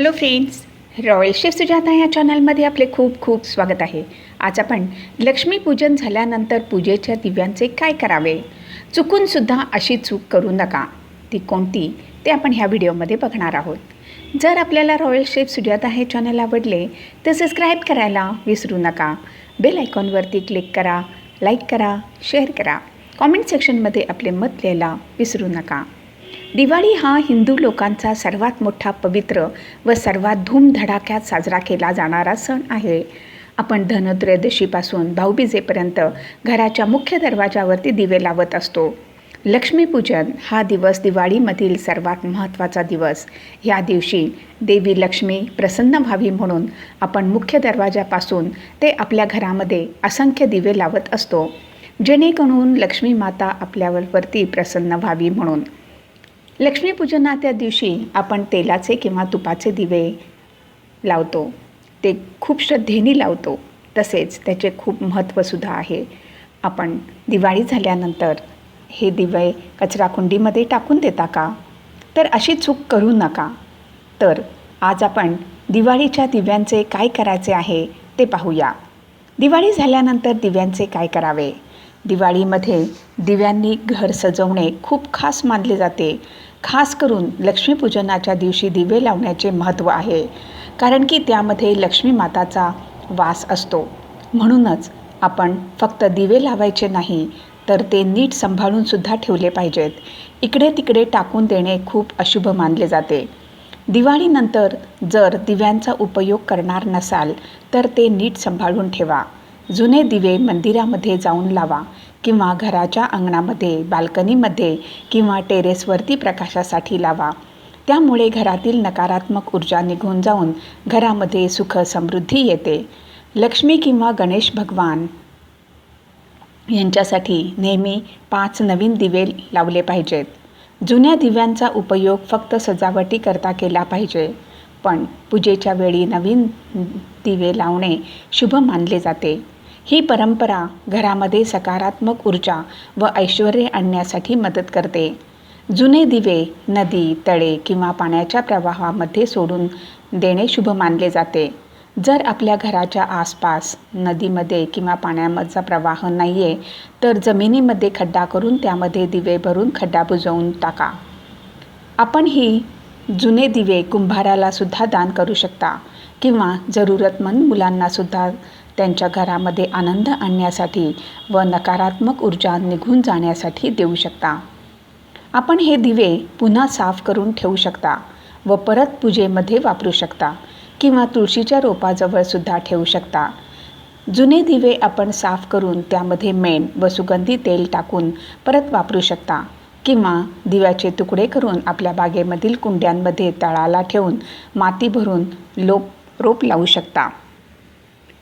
Hello friends royal chef Sujata या चॅनलमध्ये आपले खूप खूप स्वागत आहे. आज आपण लक्ष्मीपूजन झाल्यानंतर पूजेच्या दिव्यांचे काय करावे? चुकूनसुद्धा अशी चूक करू नका. ती कोणती? ते आपण ह्या व्हिडिओमध्ये बघणार आहोत. जर आपल्याला रॉयल शेफ सुजाता हे चॅनल आवडले तर सबस्क्राईब करायला विसरू नका. बेल आयकॉनवरती क्लिक करा लाईक करा शेअर करा. कॉमेंट सेक्शनमध्ये आपले मत लिहायला विसरू नका. दिवाळी हा हिंदू लोकांचा सर्वात मोठा पवित्र व सर्वात धूमधडाक्यात साजरा केला जाणारा सण आहे. आपण धनत्रयोदशीपासून भाऊबीजेपर्यंत घराच्या मुख्य दरवाजावरती दिवे लावत असतो. लक्ष्मीपूजन हा दिवस दिवाळीमधील सर्वात महत्त्वाचा दिवस. या दिवशी देवी लक्ष्मी प्रसन्न व्हावी म्हणून आपण मुख्य दरवाजापासून ते आपल्या घरामध्ये असंख्य दिवे लावत असतो. जेणेकरून लक्ष्मी माता आपल्यावरती प्रसन्न व्हावी म्हणून लक्ष्मीपूजनाच्या दिवशी आपण तेलाचे किंवा तुपाचे दिवे लावतो. ते खूप श्रद्धेने लावतो. तसेच त्याचे खूप महत्त्वसुद्धा आहे. आपण दिवाळी झाल्यानंतर हे दिवे कचराकुंडीमध्ये टाकून देता का? तर अशी चूक करू नका. तर आज आपण दिवाळीच्या दिव्यांचे काय करायचे आहे ते पाहूया. दिवाळी झाल्यानंतर दिव्यांचे काय करावे? दिवाळीमध्ये दिव्यांनी घर सजवणे खूप खास मानले जाते. खास करून लक्ष्मीपूजनाच्या दिवशी दिवे लावण्याचे महत्त्व आहे कारण की त्यामध्ये लक्ष्मी माताचा वास असतो. म्हणूनच आपण फक्त दिवे लावायचे नाही तर ते नीट सांभाळूनसुद्धा ठेवले पाहिजेत. इकडे तिकडे टाकून देणे खूप अशुभ मानले जाते. दिवाळीनंतर जर दिव्यांचा उपयोग करणार नसाल तर ते नीट सांभाळून ठेवा. जुने दिवे मंदिरामध्ये जाऊन लावा किंवा घराच्या अंगणामध्ये बाल्कनीमध्ये किंवा टेरेसवरती प्रकाशासाठी लावा. त्यामुळे घरातील नकारात्मक ऊर्जा निघून जाऊन घरामध्ये सुख समृद्धी येते. लक्ष्मी किंवा गणेश भगवान यांच्यासाठी नेहमी पाच नवीन दिवे लावले पाहिजेत. जुन्या दिव्यांचा उपयोग फक्त सजावटीकरता केला पाहिजे पण पूजेच्या वेळी नवीन दिवे लावणे शुभ मानले जाते. ही परंपरा घरामध्ये सकारात्मक ऊर्जा व ऐश्वर आणण्यासाठी मदत करते. जुने दिवे नदी तळे किंवा पाण्याच्या प्रवाहामध्ये सोडून देणे शुभ मानले जाते. जर आपल्या घराच्या आसपास नदीमध्ये किंवा पाण्याचा प्रवाह नाही आहे तर जमिनीमध्ये खड्डा करून त्यामध्ये दिवे भरून खड्डा बुजवून टाका. आपण ही जुने दिवे कुंभाराला सुद्धा दान करू शकता किंवा जरूरतमंद मुलांनासुद्धा त्यांच्या घरामध्ये आनंद आणण्यासाठी व नकारात्मक ऊर्जा निघून जाण्यासाठी देऊ शकता. आपण हे दिवे पुन्हा साफ करून ठेवू शकता व परत पूजेमध्ये वापरू शकता किंवा तुळशीच्या रोपाजवळ सुद्धा ठेवू शकता. जुने दिवे आपण साफ करून त्यामध्ये मेण व सुगंधी तेल टाकून परत वापरू शकता किंवा दिव्याचे तुकडे करून आपल्या बागेमधील कुंड्यांमध्ये तळाला ठेवून माती भरून लोप रोप लावू शकता.